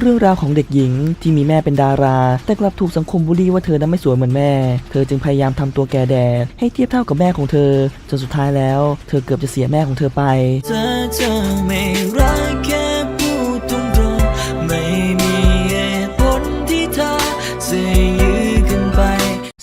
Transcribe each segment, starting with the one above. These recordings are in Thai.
เรื่องราวของเด็กหญิงที่มีแม่เป็นดารา แต่กลับถูกสังคมบูลลี่ว่าเธอนั้นไม่สวยเหมือนแม่ เธอจึงพยายามทำตัวแก่แดดให้เทียบเท่ากับแม่ของเธอ จนสุดท้ายแล้ว เธอเกือบจะเสียแม่ของเธอไปเธอไม่รักแค่พูดตรงๆไม่มีเหตุผลที่เธอจะยื้อกันไป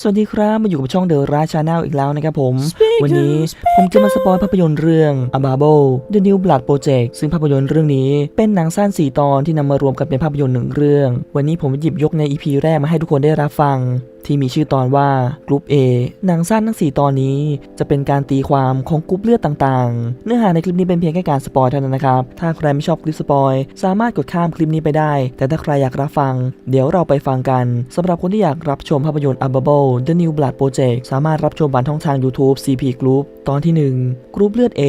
สวัสดีครับมาอยู่กับช่องเดอะราชาแนลอีกแล้วนะครับผม วันนี้ Speak ผมจะมาสปอยภาพยนตร์เรื่อง A b a b o The New Blood Project ซึ่งภาพยนตร์เรื่องนี้เป็นหนังสั้น 4 ตอนที่นำมารวมกันเป็นภาพยนตร์หนึ่งเรื่อง วันนี้ผมหยิบยกใน EP แรกมาให้ทุกคนได้รับฟังที่มีชื่อตอนว่ากรุ๊ป A หนังสั้นทั้ง 4 ตอนนี้ จะเป็นการตีความของกรุ๊ปเลือดต่างๆ เนื้อหาในคลิปนี้เป็นเพียงแค่การสปอยเท่านั้นนะครับ ถ้าใครไม่ชอบคลิปสปอยสามารถกดข้ามคลิปนี้ไปได้ แต่ถ้าใครอยากรับฟัง เดี๋ยวเราไปฟังกันสำหรับคนที่อยากรับชมภาพยนตร์ a b a b o The New Blood Project สามารถรับชมผ่านช่องทาง YouTube CP Group ตอนที่ 1 กรุ๊ปเลือด A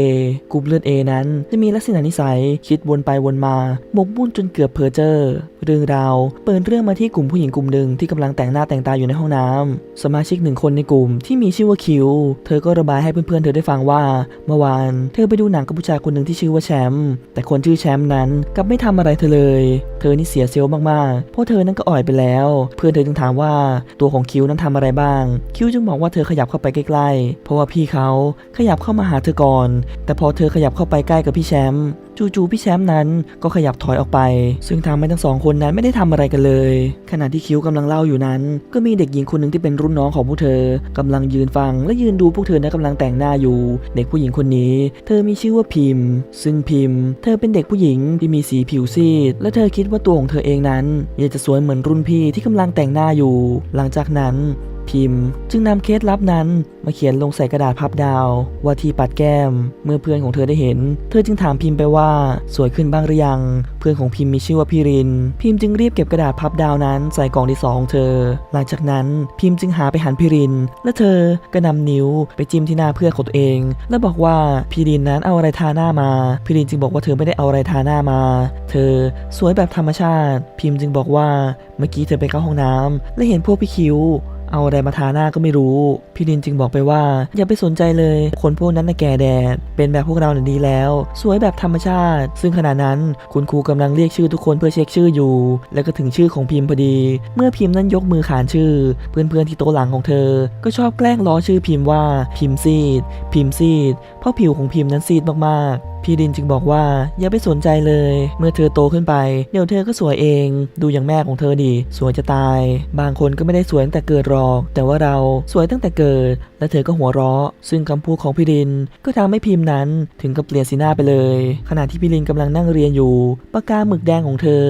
กรุ๊ปเลือด A นั้นจะมีลักษณะนิสัยคิดวนไปวนมาหมกมุ่นจนเกือบเพอเจอร์ เรื่องราวเปิดเรื่องมาที่กลุ่มผู้หญิงกลุ่มหนึ่งที่กำลังแต่งหน้าแต่งตาอยู่ในห้องน้ำสมาชิกหนึ่งคนในกลุ่มที่มีชื่อว่าคิว เธอก็ระบายให้เพื่อนๆเธอได้ฟังว่า เมื่อวานเธอไปดูหนังกับผู้ชายคนหนึ่งที่ชื่อว่าแชมป์แต่คนชื่อแชมป์นั้นกลับไม่ทำอะไรเธอเลย เธอนี่เสียเซลล์มากๆ เพราะเธอนั้นก็อ่อยไปแล้ว เพื่อนเธอจึงถามว่าตัวของคิวนั้นทำอะไรบ้าง คิวจึงบอกว่าเธอขยับเข้าไปใกล้ๆ เพราะว่าพี่เขาขยับเข้ามาหาเธอก่อน แต่พอเธอขยับเข้าไปใกล้กับพี่แชมป์จู่ๆพี่แชมป์นั้นก็ขยับถอยออกไป ซึ่งทำให้ทั้งสองคนนั้นไม่ได้ทำอะไรกันเลย ขณะที่คิวกำลังเล่าอยู่นั้น ก็มีเด็กหญิงคนหนึ่งที่เป็นรุ่นน้องของพวกเธอกำลังยืนฟังและยืนดูพวกเธอนั้นกำลังแต่งหน้าอยู่ เด็กผู้หญิงคนนี้ เธอมีชื่อว่าพิมพ์ ซึ่งพิมพ์ เธอเป็นเด็กผู้หญิงที่มีสีผิวซีด และเธอคิดว่าตัวของเธอเองนั้นอยากจะสวยเหมือนรุ่นพี่ที่กำลังแต่งหน้าอยู่ หลังจากนั้น พิมพ์ จึงนำเคล็ดลับนั้นมาเขียนลงใส่กระดาษพับดาวว่าที่ปัดแก้ม เมื่อเพื่อนของเธอได้เห็น เธอจึงถามพิมพ์ไปว่าสวยขึ้นบ้างหรือยัง เพื่อนของพิมพ์มีชื่อว่าพี่ริน พิมพ์จึงรีบเก็บกระดาษพับดาวนั้นใส่กล่องที่สองของเธอ หลังจากนั้นพิมพ์จึงหาไปหันพี่ริน และเธอก็นำนิ้วไปจิ้มที่หน้าเพื่อนของตัวเอง และบอกว่าพี่รินนั้นเอาอะไรทาหน้ามา พี่รินจึงบอกว่าเธอไม่ได้เอาอะไรทาหน้ามา เธอสวยแบบธรรมชาติ พิมพ์จึงบอกว่าเมื่อกี้เธอไปเข้าห้องน้ำและเห็นพวกพี่คิว เอาอะไรมาทาหน้าก็ไม่รู้ พี่ดินจึงบอกไปว่า อย่าไปสนใจเลย คนพวกนั้นน่ะแก่แดด เป็นแบบพวกเราเนี่ยดีแล้ว สวยแบบธรรมชาติ ซึ่งขณะนั้นคุณครูกำลังเรียกชื่อทุกคนเพื่อเช็คชื่ออยู่ แล้วก็ถึงชื่อของพิมพ์พอดี เมื่อพิมพ์นั้นยกมือขานชื่อ เพื่อนๆที่โต๊ะหลังของเธอ ก็ชอบแกล้งล้อชื่อพิมพ์ว่าพิมพ์ซีด พิมพ์ซีด เพราะผิวของพิมพ์นั้นซีดมากๆ พี่ดินจึงบอกว่าอย่าไปสนใจเลย เมื่อเธอโตขึ้นไป เดี๋ยวเธอก็สวยเอง ดูอย่างแม่ของเธอดิสวยจะตาย บางคนก็ไม่ได้สวยตั้งแต่เกิดหรอก แต่ว่าเราสวยตั้งแต่เกิด และเธอก็หัวเราะ ซึ่งคำพูดของพี่ดินก็ทำให้พิมพ์นั้นถึงกับเปลี่ยนสีหน้าไปเลย ขณะที่พี่ดินกำลังนั่งเรียนอยู่ปากกาหมึกแดงของเธอ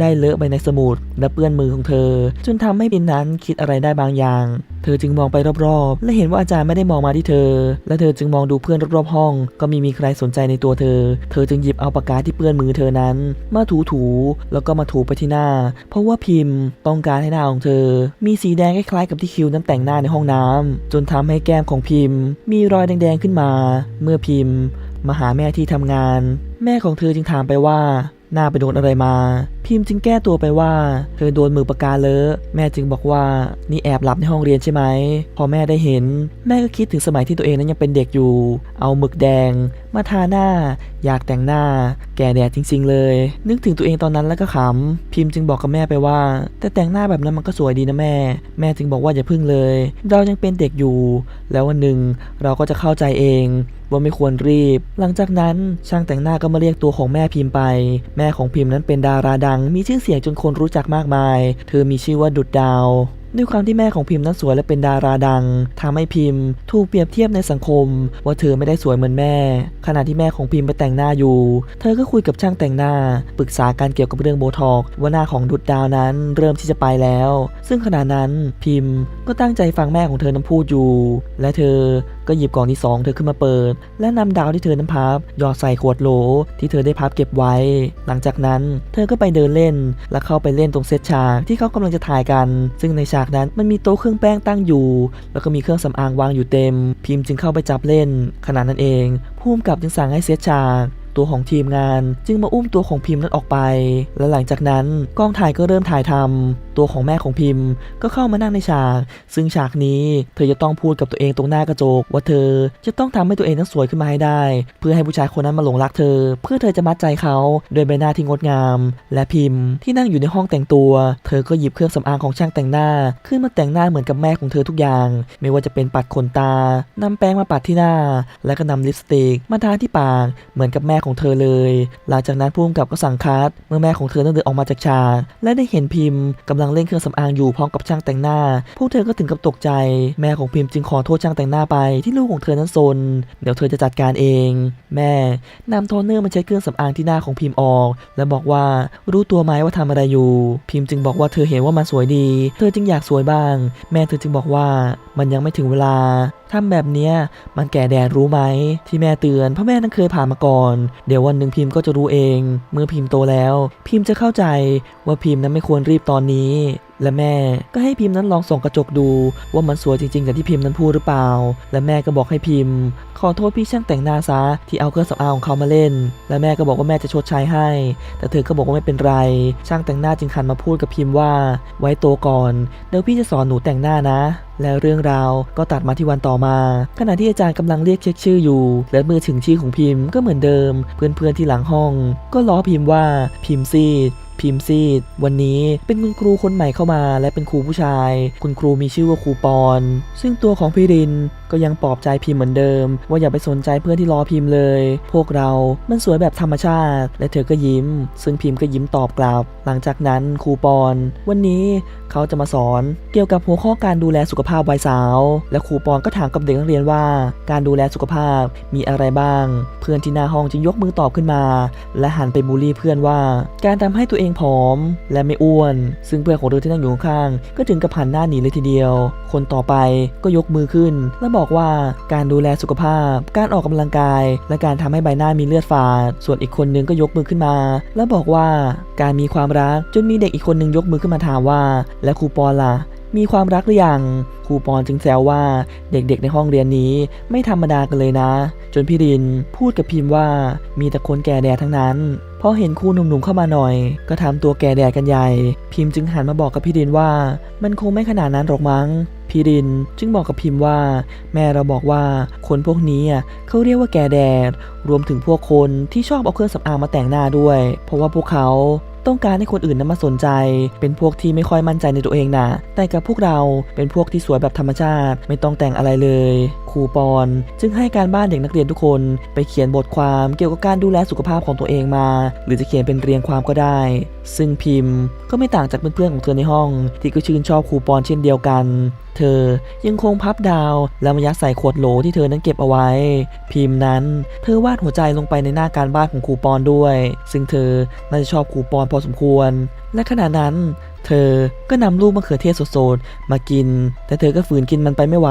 ได้เลอะไปในสมุดและเปื้อนมือของเธอ จนทำให้พิมพ์นั้นคิดอะไรได้บางอย่างเธอจึงมองไปรอบๆ และเห็นว่าอาจารย์ไม่ได้มองมาที่เธอ และเธอจึงมองดูเพื่อนรอบๆห้อง ก็ไมีมีใครสนใจในตัวเธอ เธอจึงหยิบเอาปากกาที่เปื้อนมือเธอนั้น มาถูๆแล้วก็มาถูไปที่หน้า เพราะว่าพิมพ์ต้องการให้หน้าของเธอ มีสีแดงคล้ายๆกับที่คิวนั้นแต่งหน้าในห้องน้ำจนทำให้แก้มของพิมพ์ มีรอยแดงๆขึ้นมา เมื่อพิมพ์มาหาแม่ที่ทำงาน แม่ของเธอจึงถามไปว่า หน้าไปโดนอะไรมา พิมพ์จึงแก้ตัวไปว่า เธอโดนมือปากกาเลอะแม่จึงบอกว่านี่แอบหลับในห้องเรียนใช่ไหมพอแม่ได้เห็น แม่ก็คิดถึงสมัยที่ตัวเองนั้นยังเป็นเด็กอยู่ เอาหมึกแดงมาทาหน้า อยากแต่งหน้า แก่แดดจริง ๆ เลย นึกถึงตัวเองตอนนั้นแล้วก็ขำ พิมพ์จึงบอกกับแม่ไปว่า แต่แต่งหน้าแบบนั้นมันก็สวยดีนะแม่ แม่จึงบอกว่าอย่าพึ่งเลย เรายังเป็นเด็กอยู่ แล้ววันหนึ่งเราก็จะเข้าใจเองว่าไม่ควรรีบ หลังจากนั้นช่างแต่งหน้าก็มาเรียกตัวของแม่พิมพ์ไป แม่ของพิมพ์นั้นเป็นดาราดัง มีชื่อเสียงจนคนรู้จักมากมาย เธอมีชื่อว่าดุดดาว ด้วยความที่แม่ของพิมพ์นั้นสวยและเป็นดาราดังทำให้พิมพ์ ถูกเปรียบเทียบในสังคม ว่าเธอไม่ได้สวยเหมือนแม่ ขณะที่แม่ของพิมพ์ไปแต่งหน้าอยู่ เธอก็คุยกับช่างแต่งหน้า ปรึกษาการเกี่ยวกับเรื่องโบท็อกว่าหน้าของดุดดาวนั้นเริ่มที่จะไปแล้ว ซึ่งขณะนั้นพิมพ์ก็ตั้งใจฟังแม่ของเธอนั้นพูดอยู่ และเธอ ก็หยิบกล่องที่สองเธอขึ้นมาเปิด และนำดาวที่เธอนั้นพับหยอดใส่ขวดโหลที่เธอได้พับเก็บไว้ หลังจากนั้นเธอก็ไปเดินเล่น และเข้าไปเล่นตรงเซตฉากที่เขากำลังจะถ่ายกัน ซึ่งในฉากนั้นมันมีโต๊ะเครื่องแป้งตั้งอยู่ แล้วก็มีเครื่องสำอางวางอยู่เต็ม พิมพ์จึงเข้าไปจับเล่น ขณะนั้นเองผู้กำกับจึงสั่งให้เซตฉาก ตัวของทีมงาน จึงมาอุ้มตัวของพิมพ์นั้นออกไป และหลังจากนั้นกองถ่ายก็เริ่มถ่ายทำตัวของแม่ของพิมพ์ ก็เข้ามานั่งในฉาก ซึ่งฉากนี้เธอจะต้องพูดกับตัวเองตรงหน้ากระจก ว่าเธอจะต้องทำให้ตัวเองนั้นสวยขึ้นมาให้ได้ เพื่อให้ผู้ชายคนนั้นมาหลงรักเธอ เพื่อเธอจะมัดใจเขาด้วยใบหน้าที่งดงาม และพิมพ์ที่นั่งอยู่ในห้องแต่งตัว เธอก็หยิบเครื่องสำอางของช่างแต่งหน้า ขึ้นมาแต่งหน้าเหมือนกับแม่ของเธอทุกอย่าง ไม่ว่าจะเป็นปัดขนตานำแป้งมาปัดที่หน้า และก็นำลิปสติกมาทาที่ปากเหมือนกับแม่ของเธอเลย หลังจากนั้นผู้กำกับก็สั่งคัดเมื่อแม่ของเธอนั้นเดินออกมาจากฉาและได้เห็นพิมพ์กำลังเล่นเครื่องสำอางอยู่พร้อมกับช่างแต่งหน้า พวกเธอก็ถึงกับตกใจ แม่ของพิมพ์จึงขอโทษช่างแต่งหน้าไปที่ลูกของเธอนั้นซน เดี๋ยวเธอจะจัดการเอง แม่นำโทนเนอร์มาเช็ดเครื่องสำอางที่หน้าของพิมพ์ออก และบอกว่ารู้ตัวไหมว่าทำอะไรอยู่ พิมพ์จึงบอกว่าเธอเห็นว่ามันสวยดี เธอจึงอยากสวยบ้าง แม่เธอจึงบอกว่ามันยังไม่ถึงเวลาทำแบบเนี้ยมันแก่แดดรู้ไหม ที่แม่เตือนเพราะแม่นั้นเคยผ่านมาก่อน เดี๋ยววันหนึ่งพิมพ์ก็จะรู้เอง เมื่อพิมพ์โตแล้ว พิมพ์จะเข้าใจว่าพิมพ์นั้นไม่ควรรีบตอนนี้ และแม่ก็ให้พิมพ์นั้นลองส่องกระจกดูว่ามันสวยจริงๆอย่างที่พิมพ์นั้นพูดหรือเปล่า และแม่ก็บอกให้พิมพ์ ขอโทษพี่ช่างแต่งหน้าซะที่เอาเครื่องสำอางของเขามาเล่น และแม่ก็บอกว่าแม่จะชดใช้ให้ แต่เธอก็บอกว่าไม่เป็นไร ช่างแต่งหน้าจึงหันมาพูดกับพิมพ์ว่า ไว้โตก่อนเดี๋ยวพี่จะสอนหนูแต่งหน้านะแล้วเรื่องราวก็ตัดมาที่วันต่อมา ขณะที่อาจารย์กำลังเรียกเช็คชื่ออยู่ และเมื่อถึงชื่อของพิมพ์ก็เหมือนเดิม เพื่อนๆที่หลังห้อง ก็ล้อพิมพ์ว่าพิมพ์ซีด พิมพ์ซีดวันนี้เป็นคุณครูคนใหม่เข้ามา และเป็นครูผู้ชาย คุณครูมีชื่อว่าครูปอน ซึ่งตัวของพี่ริน ก็ยังปลอบใจพิมพ์เหมือนเดิม ว่าอย่าไปสนใจเพื่อนที่ล้อพิมพ์เลย พวกเรา มันสวยแบบธรรมชาติ และเธอก็ยิ้ม ซึ่งพิมพ์ก็ยิ้มตอบกลับ หลังจากนั้นครูปอน วันนี้เขาจะมาสอน เกี่ยวกับหัวข้อการดูแลสุขภาพวัยสาว และครูปอนก็ถามกับเด็กนักเรียนว่า การดูแลสุขภาพมีอะไรบ้าง เพื่อนที่หน้าห้องจึงยกมือตอบขึ้นมา และหันไปบูลลี่เพื่อนว่า การทำให้ตัวเองผอม และไม่อ้วน ซึ่งเพื่อนของเธอที่นั่งอยู่ข้างก็ถึงกับหันหน้าหนีเลยทีเดียว คนต่อไปก็ยกมือขึ้นและบอกบอกว่าการดูแลสุขภาพ การออกกำลังกาย และการทำให้ใบหน้ามีเลือดฝาด ส่วนอีกคนนึงก็ยกมือขึ้นมา และบอกว่าการมีความรักจนมีเด็กอีกคนนึงยกมือขึ้นมาถามว่า และครูปอล่ะมีความรักหรือยังครูปอนจึงแซวว่าเด็กๆในห้องเรียนนี้ไม่ธรรมดากันเลยนะ จนพี่รินพูดกับพิมพ์ว่ามีแต่คนแก่แดดทั้งนั้นพอเห็นครูหนุ่มๆเข้ามาหน่อย ก็ทำตัวแก่แดดกันใหญ่ พิมพ์จึงหันมาบอกกับพี่รินว่า มันคงไม่ขนาดนั้นหรอกมั้ง พี่รินจึงบอกกับพิมพ์ว่า แม่เราบอกว่าคนพวกนี้อะเขาเรียกว่าแก่แดด รวมถึงพวกคนที่ชอบเอาเครื่องสำอางมาแต่งหน้าด้วย เพราะว่าพวกเขาต้องการให้คนอื่นนั้นมาสนใจ เป็นพวกที่ไม่ค่อยมั่นใจในตัวเองนะ แต่กับพวกเราเป็นพวกที่สวยแบบธรรมชาติ ไม่ต้องแต่งอะไรเลย ครูปอน จึงให้การบ้านเด็กนักเรียนทุกคน ไปเขียนบทความเกี่ยวกับการดูแลสุขภาพของตัวเองมา หรือจะเขียนเป็นเรียงความก็ได้ ซึ่งพิมพ์ก็ไม่ต่างจากเพื่อนๆของเธอในห้อง ที่ก็ชื่นชอบคูปอนเช่นเดียวกัน เธอยังคงพับดาว แล้วมายัดใส่ขวดโหลที่เธอนั้นเก็บเอาไว้ พิมพ์นั้น เธอวาดหัวใจลงไปในหน้าการบ้านของคูปอนด้วย ซึ่งเธอน่าจะชอบคูปอนพอสมควร และขณะนั้น เธอก็นำลูกมะเขือเทศสดๆมากิน แต่เธอก็ฝืนกินมันไปไม่ไหว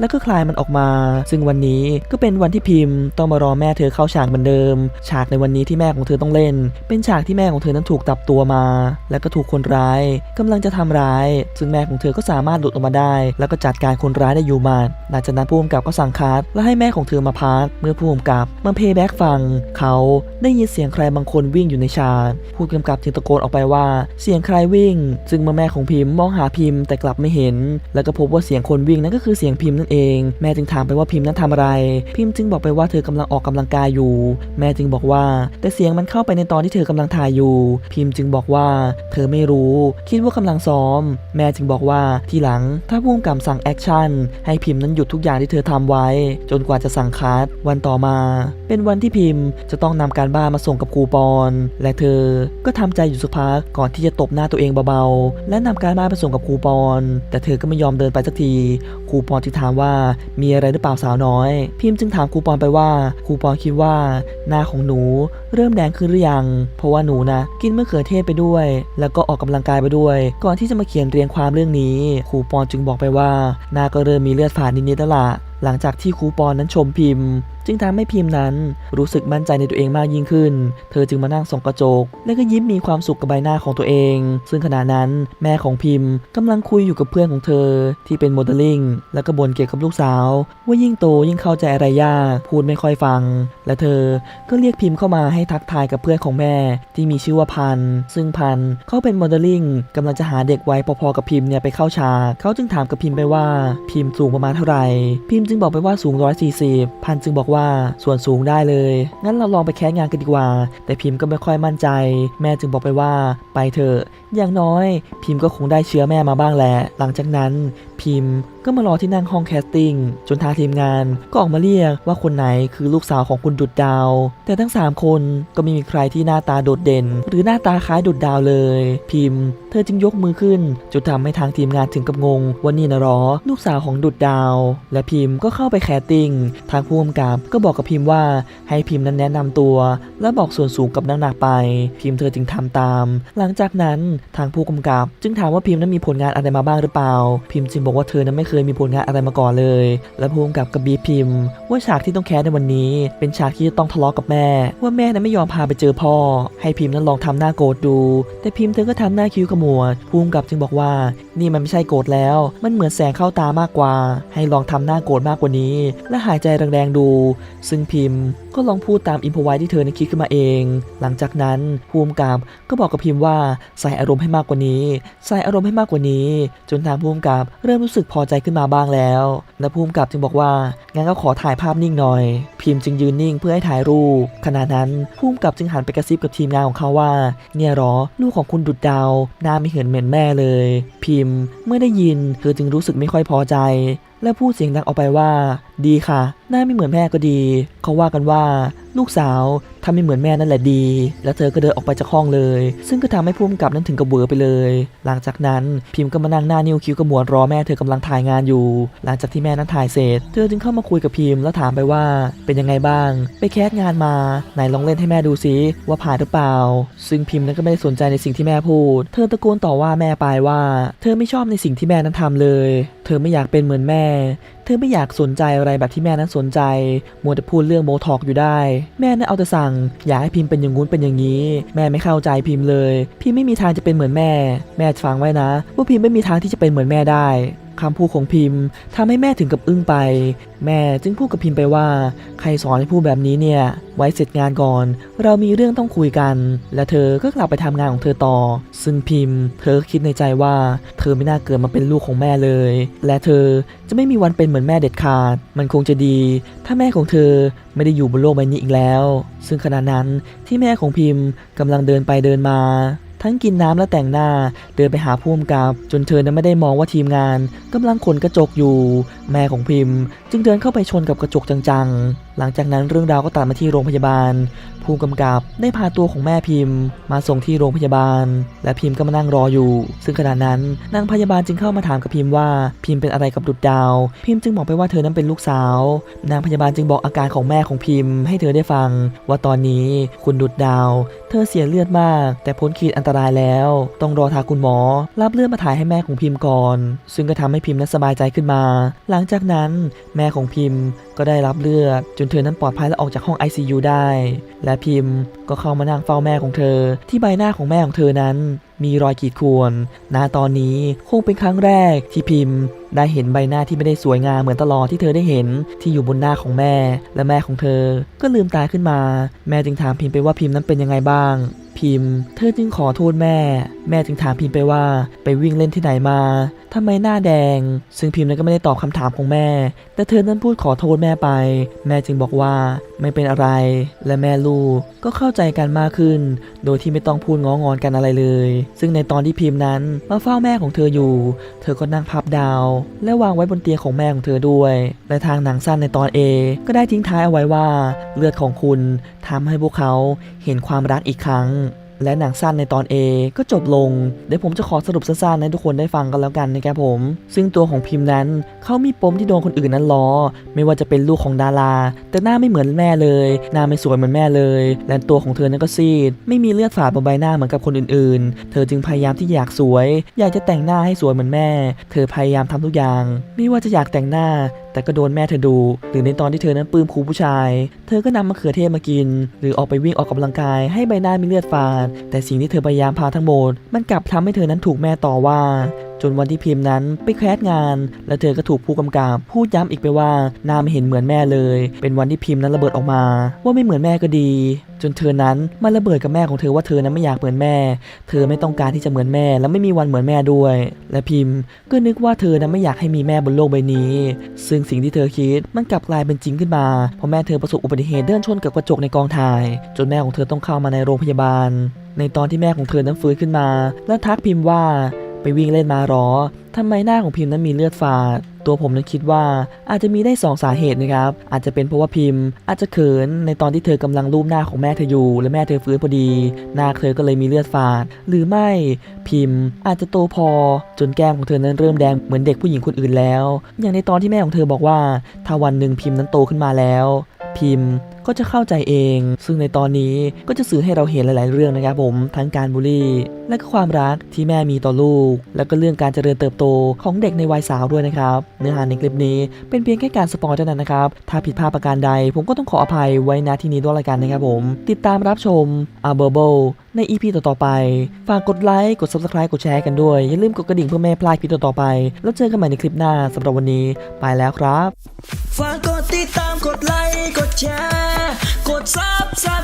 แล้วก็คลายมันออกมา ซึ่งวันนี้ก็เป็นวันที่พิมพ์ ต้องมารอแม่เธอเข้าฉากเหมือนเดิม ฉากในวันนี้ที่แม่ของเธอต้องเล่น เป็นฉากที่แม่ของเธอนั้นถูกจับตัวมา แล้วก็ถูกคนร้ายกำลังจะทำร้าย ซึ่งแม่ของเธอก็สามารถหลุดออกมาได้ แล้วก็จัดการคนร้ายได้อยู่มาหลังจากนั้นผู้กำกับก็สั่งคัดและให้แม่ของเธอมาพัก เมื่อผู้กำกับมาเพย์แบ็กฟัง เขาได้ยินเสียงใครบางคนวิ่งอยู่ในฉากผู้กำกับจึงตะโกนออกไปว่า เสียงใครวิ่งซึ่งเมื่อแม่ของพิมพ์มองหาพิมพ์แต่กลับไม่เห็น แล้วก็พบว่าเสียงคนวิ่งนั่นก็คือเสียงพิมพ์นั่นเอง แม่จึงถามไปว่าพิมพ์นั้นทำอะไร พิมพ์จึงบอกไปว่าเธอกำลังออกกำลังกายอยู่ แม่จึงบอกว่า แต่เสียงมันเข้าไปในตอนที่เธอกำลังถ่ายอยู่ พิมพ์จึงบอกว่า เธอไม่รู้ คิดว่ากำลังซ้อม แม่จึงบอกว่าทีหลัง ถ้าผู้กำกับสั่งแอคชั่นให้พิมพ์นั้นหยุดทุกอย่างที่เธอทำไว้ จนกว่าจะสั่งคัดวันต่อมา เป็นวันที่พิมพ์จะต้องนำการบ้านมาส่งกับครูปอน และเธอก็ทำใจอยู่สักพักก่อนที่จะตบหน้าตัวเองเบาและนำการบ้านไปส่งกับครูปอน แต่เธอก็ไม่ยอมเดินไปสักที ครูปอนจึงถามว่ามีอะไรหรือเปล่าสาวน้อย พิมพ์จึงถามครูปอนไปว่าครูปอนคิดว่าหน้าของหนูเริ่มแดงขึ้นหรือยัง เพราะว่าหนูนะกินมะเขือเทศไปด้วย แล้วก็ออกกำลังกายไปด้วย ก่อนที่จะมาเขียนเรียงความเรื่องนี้ครูปอนจึงบอกไปว่าหน้าก็เริ่มมีเลือดฝาดนิดๆแล้วล่ะหลังจากที่ครูปอนนั้นชมพิมพ์ จึงทำให้พิมพ์นั้นรู้สึกมั่นใจในตัวเองมากยิ่งขึ้น เธอจึงมานั่งส่องกระจก และก็ยิ้มมีความสุขกับใบหน้าของตัวเอง ซึ่งขณะนั้นแม่ของพิมพ์กำลังคุยอยู่กับเพื่อนของเธอ ที่เป็นโมเดลลิ่งแล้วก็บ่นเกี่ยวกับลูกสาว ว่ายิ่งโตยิ่งเข้าใจอะไรยากพูดไม่ค่อยฟัง และเธอก็เรียกพิมพ์เข้ามาให้ทักทายกับเพื่อนของแม่ ที่มีชื่อว่าพัน ซึ่งพันเขาเป็นโมเดลลิ่งกำลังจะหาเด็กไว้พอๆกับพิมพ์เนี่ยไปเข้าฉากเขาจึงถามกับพิมพ์ไปว่าพิมพ์สูงประมาณเท่าไหร่ พิมพ์จึงบอกไปว่าสูง140พันจึงบอกว่าส่วนสูงได้เลย งั้นเราลองไปแคสงานกันดีกว่า แต่พิมพ์ก็ไม่ค่อยมั่นใจ แม่จึงบอกไปว่า ไปเถอะ อย่างน้อย พิมพ์ก็คงได้เชื้อแม่มาบ้างแหละ หลังจากนั้น พิมพ์ ก็มารอที่นั่งห้องแคสติ้งจนทางทีมงานก็ออกมาเรียกว่าคนไหนคือลูกสาวของคุณดุดดาว แต่ทั้ง 3 คนก็ไม่มีใครที่หน้าตาโดดเด่น หรือหน้าตาคล้ายดุดดาวเลย พิมพ์ เธอจึงยกมือขึ้นจนทำให้ทางทีมงานถึงกับงงว่านี่นะรอ ลูกสาวของดุดดาว และพิมพ์ก็เข้าไปแคสติ้งทางผู้กำกับก็บอกกับพิมพ์ว่าให้พิมพ์นั้นแนะนำตัว และบอกส่วนสูงกับน้ำหนักไป พิมพ์เธอจึงทำตาม หลังจากนั้นทางผู้กำกับ จึงถามว่าพิมพ์นั้นมีผลงานอะไรมาบ้างหรือเปล่า พิมพ์จึงบอกว่าเธอนั้นไม่เคยมีผลงานอะไรมาก่อนเลย และผู้กำกับก็บีพิมพ์ ว่าฉากที่ต้องแคสในวันนี้ เป็นฉากที่จะต้องทะเลาะกับแม่ ว่าแม่นั้นไม่ยอมพาไปเจอพ่อ ให้พิมพ์นั้นลองทำหน้าโกรธดู แต่พิมพ์เธอก็ทำหน้าคิ้วขมวดผู้กำกับจึงบอกว่า นี่มันไม่ใช่โกรธแล้ว มันเหมือนแสงเข้าตามากกว่า ให้ลองทำหน้าโกรธมากกว่านี้ และหายใจแรงๆดู ซึ่งพิมพ์ก็ลองพูดตามอินพไวที่เธอนั้นคิดขึ้นมาเอง หลังจากนั้นภูมิกับก็บอกกับพิมพ์ว่าใส่อารมณ์ให้มากกว่านี้ ใส่อารมณ์ให้มากกว่านี้ จนทางภูมิกับเริ่มรู้สึกพอใจขึ้นมาบ้างแล้วและภูมิกับจึงบอกว่า งั้นก็ขอถ่ายภาพนิ่งหน่อย พิมพ์จึงยืนนิ่งเพื่อให้ถ่ายรูป ขณะนั้นภูมิกับจึงหันไปกระซิบกับทีมงานของเขาว่า เนี่ยหรอ ลูกของคุณดุดดาวหน้าไม่เห็นเหมือนแม่เลย พิมพ์เมื่อได้ยินเธอจึงรู้สึกไม่ค่อยพอใจ และพูดเสียงดังออกไปว่าดีค่ะ หน้าไม่เหมือนแม่ก็ดี เขาว่ากันว่าลูกสาวถ้าไม่เหมือนแม่นั่นแหละดี แล้วเธอก็เดินออกไปจากห้องเลย ซึ่งก็ทำให้ผู้กำกับนั้นถึงกับเวอร์ไปเลย หลังจากนั้นพิมพ์ก็มานั่งหน้านิ้วคิ้วกระมวลรอแม่เธอกำลังถ่ายงานอยู่ หลังจากที่แม่นั้นถ่ายเสร็จ เธอจึงเข้ามาคุยกับพิมพ์แล้วถามไปว่า เป็นยังไงบ้าง ไปแคสงานมาไหนลองเล่นให้แม่ดูซิว่าผ่านหรือเปล่า ซึ่งพิมพ์นั้นก็ไม่ได้สนใจในสิ่งที่แม่พูด เธอตะโกนต่อว่าแม่ไปว่า เธอไม่ชอบในสิ่งที่แม่นั้นทำเลย เธอไม่อยากเป็นเหมือนแม่ เธอไม่อยากสนใจอะไรแบบที่แม่นั้นสนใจ มัวแต่พูดเรื่องโมทอกอยู่ได้ แม่นั้นเอาแต่สั่ง อยากให้พิมพ์เป็นอย่างงู้นเป็นอย่างนี้ แม่ไม่เข้าใจพิมพ์เลย พิมพ์ไม่มีทางจะเป็นเหมือนแม่ แม่ฟังไว้นะ ว่าพิมพ์ไม่มีทางที่จะเป็นเหมือนแม่ได้ คำพูดของพิมพ์ทำให้แม่ถึงกับอึ้งไป แม่จึงพูดกับพิมพ์ไปว่า ใครสอนให้พูดแบบนี้เนี่ย ไว้เสร็จงานก่อน เรามีเรื่องต้องคุยกัน และเธอก็กลับไปทำงานของเธอต่อ ซึ่งพิมพ์ เธอคิดในใจว่า เธอไม่น่าเกิดมาเป็นลูกของแม่เลย และเธอจะไม่มีวันเป็นเหมือนแม่เด็ดขาด มันคงจะดี ถ้าแม่ของเธอไม่ได้อยู่บนโลกใบนี้อีกแล้ว ซึ่งขณะนั้นที่แม่ของพิมพ์กำลังเดินไปเดินมา ทั้งกินน้ำและแต่งหน้า เดินไปหาพูมกับ จนเธอนั้นไม่ได้มองว่าทีมงานกำลังขนกระจกอยู่ แม่ของพิมพ์ จึงเดินเข้าไปชนกับกระจกจังๆ หลังจากนั้นเรื่องราวก็ตัดมาที่โรงพยาบาล ผู้กำกับได้พาตัวของแม่พิมพ์ มาส่งที่โรงพยาบาล และพิมพ์ก็มานั่งรออยู่ ซึ่งขณะนั้นนางพยาบาลจึงเข้ามาถามกับพิมพ์ว่าพิมพ์เป็นอะไรกับดุดดาว พิมพ์จึงบอกไปว่าเธอนั้นเป็นลูกสาว นางพยาบาลจึงบอกอาการของแม่ของพิมพ์ ให้เธอได้ฟัง ว่าตอนนี้คุณดุดดาว เธอเสียเลือดมาก แต่พ้นขีดอันตรายแล้ว ต้องรอทางคุณหมอ รับเลือดมาถ่ายให้แม่ของพิมพ์ก่อน ซึ่งก็ทำให้พิมพ์นั้นสบายใจขึ้นมา หลังจากนั้นแม่ของพิมพ์ก็ได้รับเลือด จนเธอนั้นปลอดภัยและออกจากห้อง ICU ได้ และพิมพ์ ก็เข้ามานั่งเฝ้าแม่ของเธอ ที่ใบหน้าของแม่ของเธอนั้นมีรอยขีดข่วนณตอนนี้คงเป็นครั้งแรกที่พิมพ์ ได้เห็นใบหน้าที่ไม่ได้สวยงามเหมือนตลอดที่เธอได้เห็นที่อยู่บนหน้าของแม่ และแม่ของเธอ ก็ลืมตาขึ้นมา แม่จึงถามพิมพ์ไปว่าพิมพ์นั้นเป็นยังไงบ้าง พิมพ์ เธอจึงขอโทษแม่ แม่จึงถามพิมพ์ไปว่าไปวิ่งเล่นที่ไหนมาทำไมหน้าแดง ซึ่งพิมพ์นั้นก็ไม่ได้ตอบคำถามของแม่ แต่เธอนั้นพูดขอโทษแม่ไป แม่จึงบอกว่าไม่เป็นอะไร และแม่ลูกก็เข้าใจกันมากขึ้น โดยที่ไม่ต้องพูดง้องอนกันอะไรเลยซึ่งในตอนที่พิมพ์นั้นมาเฝ้าแม่ของเธออยู่ เธอก็นั่งพับดาว และวางไว้บนเตียงของแม่ของเธอด้วยและทางหนังสั้นในตอน A ก็ได้ทิ้งท้ายเอาไว้ว่า เลือดของคุณทำให้พวกเขาเห็นความรักอีกครั้ง และหนังสั้นในตอน A ก็จบลง เดี๋ยวผมจะขอสรุปสั้นๆให้ทุกคนได้ฟังกันแล้วกันนะครับผม ซึ่งตัวของพิมพ์นั้นเขามีปมที่โดนคนอื่นนั้นล้อ ไม่ว่าจะเป็นลูกของดารา แต่หน้าไม่เหมือนแม่เลย หน้าไม่สวยเหมือนแม่เลย และตัวของเธอนั้นก็ซีด ไม่มีเลือดฝาดบนใบหน้าเหมือนกับคนอื่นๆ เธอจึงพยายามที่อยากสวย อยากจะแต่งหน้าให้สวยเหมือนแม่ เธอพยายามทำทุกอย่าง ไม่ว่าจะอยากแต่งหน้า แต่ก็โดนแม่เธอดู หรือในตอนที่เธอนั้นปื้มครูผู้ชาย เธอก็นำมะเขือเทศมากิน หรือออกไปวิ่งออกกำลังกายให้ใบหน้ามีเลือดฝาด แต่สิ่งที่เธอพยายามพาทั้งหมด มันกลับทำให้เธอนั้นถูกแม่ต่อว่า จนวันที่พิมพ์นั้นไปแคสงาน และเธอก็ถูกผู้กำกับพูดย้ำอีกไปว่าหน้าไม่เห็นเหมือนแม่เลย เป็นวันที่พิมพ์นั้นระเบิดออกมา ว่าไม่เหมือนแม่ก็ดี จนเธอนั้นมาระเบิดกับแม่ของเธอว่าเธอนั้นไม่อยากเหมือนแม่ เธอไม่ต้องการที่จะเหมือนแม่ และไม่มีวันเหมือนแม่ด้วย และพิมพ์ก็นึกว่าเธอนั้นไม่อยากให้มีแม่บนโลกใบนี้ ซึ่งสิ่งที่เธอคิดมันกลับกลายเป็นจริงขึ้นมาเพราะแม่เธอประสบอุบัติเหตุเดินชนกับกระจกในกองถ่าย จนแม่ของเธอต้องเข้ามาในโรงพยาบาลในตอนที่แม่ของเธอนั้นฟื้นขึ้นมา และทักพิมพ์ว่า ไปวิ่งเล่นมาหรอทำไมหน้าของพิมพ์นั้นมีเลือดฝาด ตัวผมนั้นคิดว่าอาจจะมีได้สองสาเหตุนะครับ อาจจะเป็นเพราะว่าพิมพ์ อาจจะเขินในตอนที่เธอกำลังรูปหน้าของแม่เธออยู่ และแม่เธอฟื้นพอดี หน้าเธอก็เลยมีเลือดฝาด หรือไม่พิมพ์ อาจจะโตพอ จนแก้มของเธอนั้นเริ่มแดงเหมือนเด็กผู้หญิงคนอื่นแล้ว อย่างในตอนที่แม่ของเธอบอกว่า ถ้าวันหนึ่งพิมพ์นั้นโตขึ้นมาแล้ว พิมพ์ก็จะเข้าใจเอง ซึ่งในตอนนี้ก็จะสื่อให้เราเห็นหลาย ๆ เรื่องนะครับผม ทั้งการบูลลี่ และก็ความรักที่แม่มีต่อลูก แล้วก็เรื่องการเจริญเติบโตของเด็กในวัยสาวด้วยนะครับ เนื้อหาในคลิปนี้เป็นเพียงแค่การสปอยเท่านั้นนะครับ ถ้าผิดพลาดประการใด ผมก็ต้องขออภัยไว้ณที่นี้ด้วยละกันนะครับผม ติดตามรับชม a b u r b l e ใน EP ต่อๆไป ฝากกดไลค์ กด Subscribe กดแชร์กันด้วย อย่าลืมกดกระดิ่งเพื่อไม่พลาดคลิปต่อๆไป แล้วเจอกันใหม่ในคลิปหน้าสำหรับวันนี้ไปแล้วครับ ฝากกดติดตาม กดไลค์ กดแชร์ กดซับสไคร